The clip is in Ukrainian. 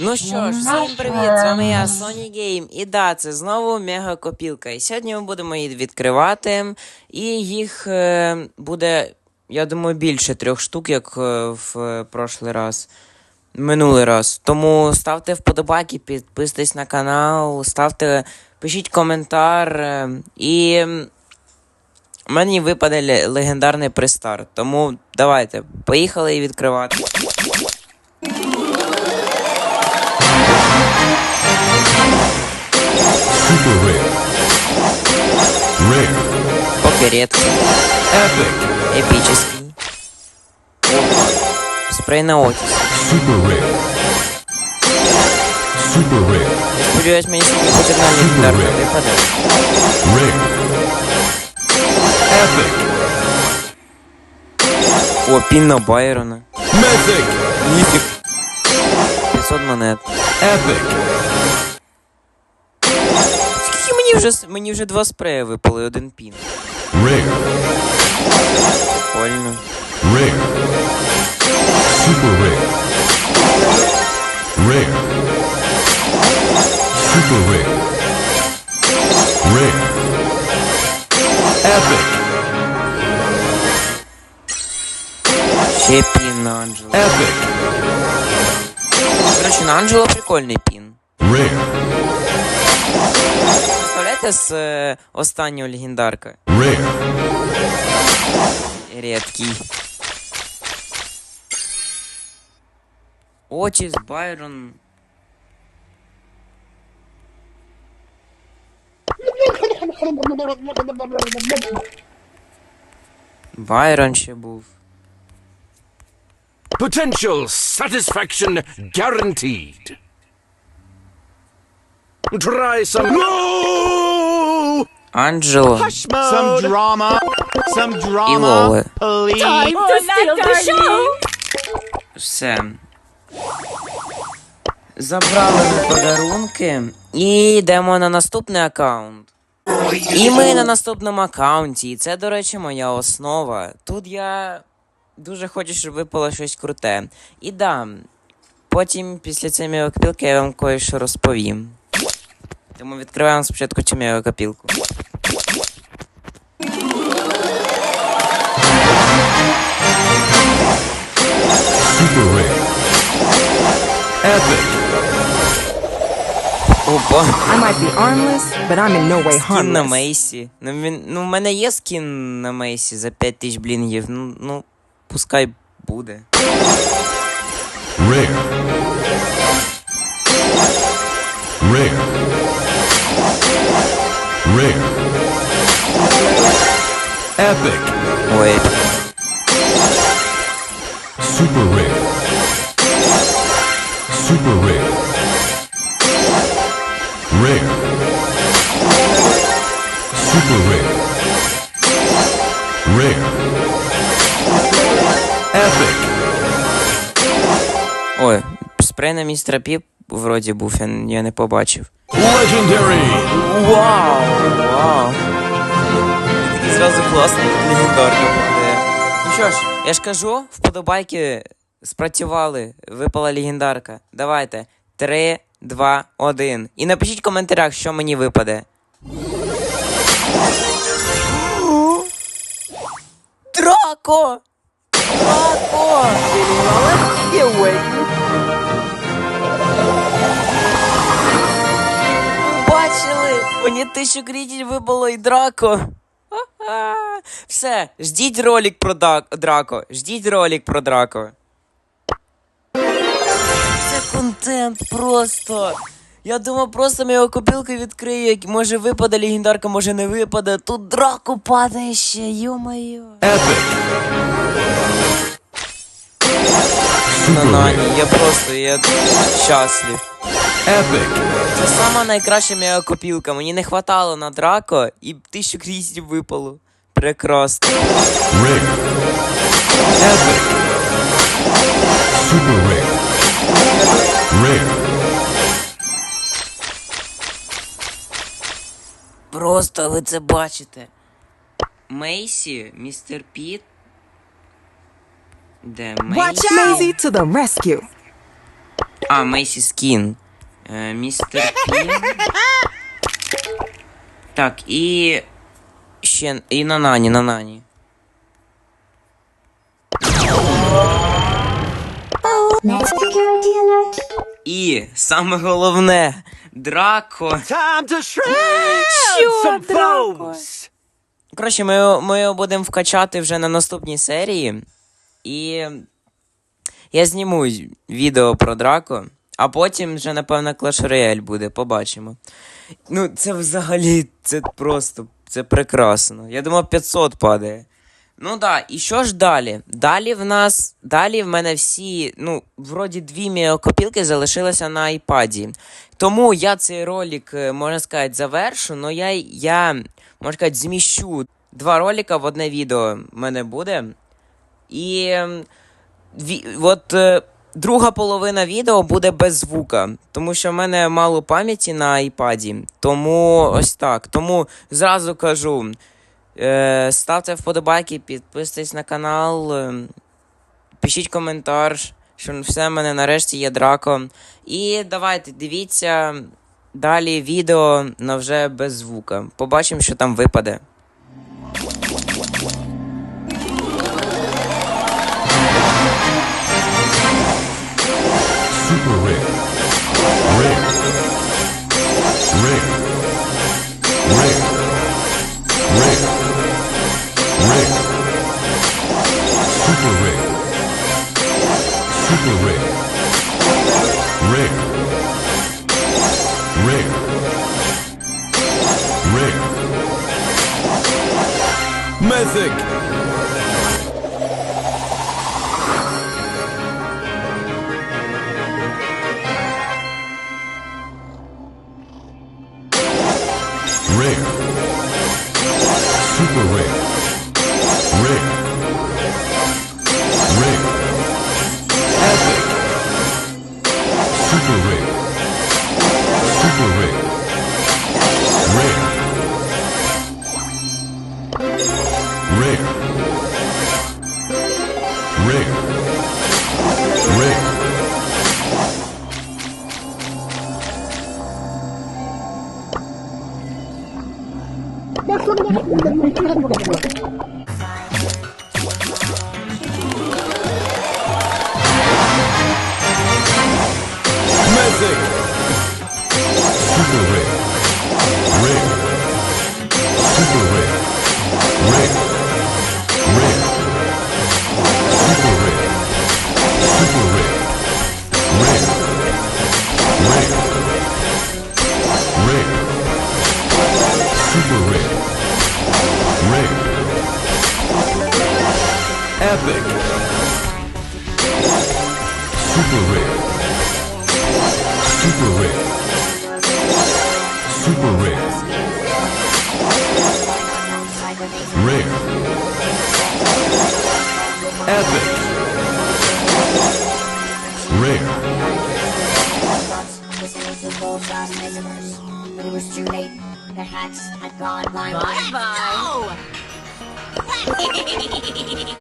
Ну що ж, всім привіт! З вами я, Sony Game. І да, це знову мега копілка. І сьогодні ми будемо її відкривати. І їх е, буде, я думаю, більше трьох штук, як е, в прошлий раз. Минулий раз. Тому ставте вподобайки, підписуйтесь на канал, ставте, пишіть коментар. е, І мені випаде легендарний пристарт. Тому давайте, поїхали і відкривати. Super rare. Rare. Поки рідко. Epic. Епічний. Спрей на Отіс. Super rare. Super rare. Сподіваюсь, мені сьогодні потрібна легендарка випаде. Rare. Epic. О, пін на Байрона. Mythic. Ніфік. 500 монет. Epic. Мені вже мені вже два спреї випали, один пін. Rare. Прикольно. Rare. Super rare. Rare. Super rare. Rare. Epic. Ще пін на Анджело. Epic. Коротше, на Анджело прикольний пін. Rare. Представляєте з е, останнього легендарка? Rare. Рідкий. Отіс, Байрон. Байрон ще був. Potential satisfaction guaranteed. Try some. No! Анджело. Some drama. Some І drama. Лоли. Please. Все. Забрали ми подарунки і йдемо на наступний аккаунт. І ми на наступному аккаунті. І це, до речі, моя основа. Тут я дуже хочу, щоб випало щось круте. І да, потім після цієї мегакопілки я вам кое-що розповім. Тому відкриваємо спочатку. Super. Epic. Опа. I might be armless, but I'm in no way Скін на harmless. Мейсі. Ну, він, ну, в мене є скін на Мейсі за 5 тисяч блінгів. Ну, ну, пускай буде. Rare. Epic. Ой, Super rare. Super rare. Rare. Super rare. Rare. Epic. ой, спрей на містера Піп вроді був, я, я не побачив. Legendary. Вау! Вау! Зразу класний легендарка буде. Ну що ж, я ж кажу, вподобайки спрацювали, випала легендарка. Давайте. 3, 2, 1. І напишіть в коментарях, що мені випаде. Драко! Драко! Бачили? Мені тисячу кредитів випало і драко. Все, ждіть ролик про драко. Ждіть ролик про драко. Це контент просто. Я думав, просто ми його копілку відкрию, може випаде легендарка, може не випаде. Тут драко падає ще, йо-моє. На нані, я просто я щаслив. Epic. Це сама найкраща моя копілка. Мені не хватало на драко і тисячу крістів випало. Прекрасно. Rare. Epic. Super rare. Rare. Просто ви це бачите. Мейсі, містер Піт. Де Watch Мейсі? Maisie to the rescue. А, Мейсі Скін. Е, містер Пі. Так, і. Ще. І Нанані. Next security alert. І саме головне Драко. Some foes. Коротше, ми, ми його будемо вкачати вже на наступній серії. І я зніму відео про Драко, а потім вже, напевно, Clash Royale буде, побачимо. Ну, це взагалі, це просто, це прекрасно. Я думав, 500 падає. Ну да. і що ж далі? Далі в нас, далі в мене всі, ну, вроді дві міокопілки залишилися на айпаді. Тому я цей ролик, е, можна сказати, завершу, але я, я, можна сказати, зміщу два ролика в одне відео в мене буде. І ем, ві, от е, друга половина відео буде без звука, тому що в мене мало пам'яті на айпаді. Тому ось так. Тому зразу кажу. Е, ставте вподобайки, підписуйтесь на канал, е, пишіть коментар, що все в мене нарешті є драко. І давайте дивіться далі відео на вже без звука. Побачимо, що там випаде. Super Rick. Rick. Rick. Rick. Rick. Rick. Super Rick. Super Rick. Rick. Rick. Rick. Mythic. Super rare. なるほどね。Epic. Super Rick. Super Rick. Super Rick. Rick. Epic. But it was too late. The hats had gone bye Bye bye.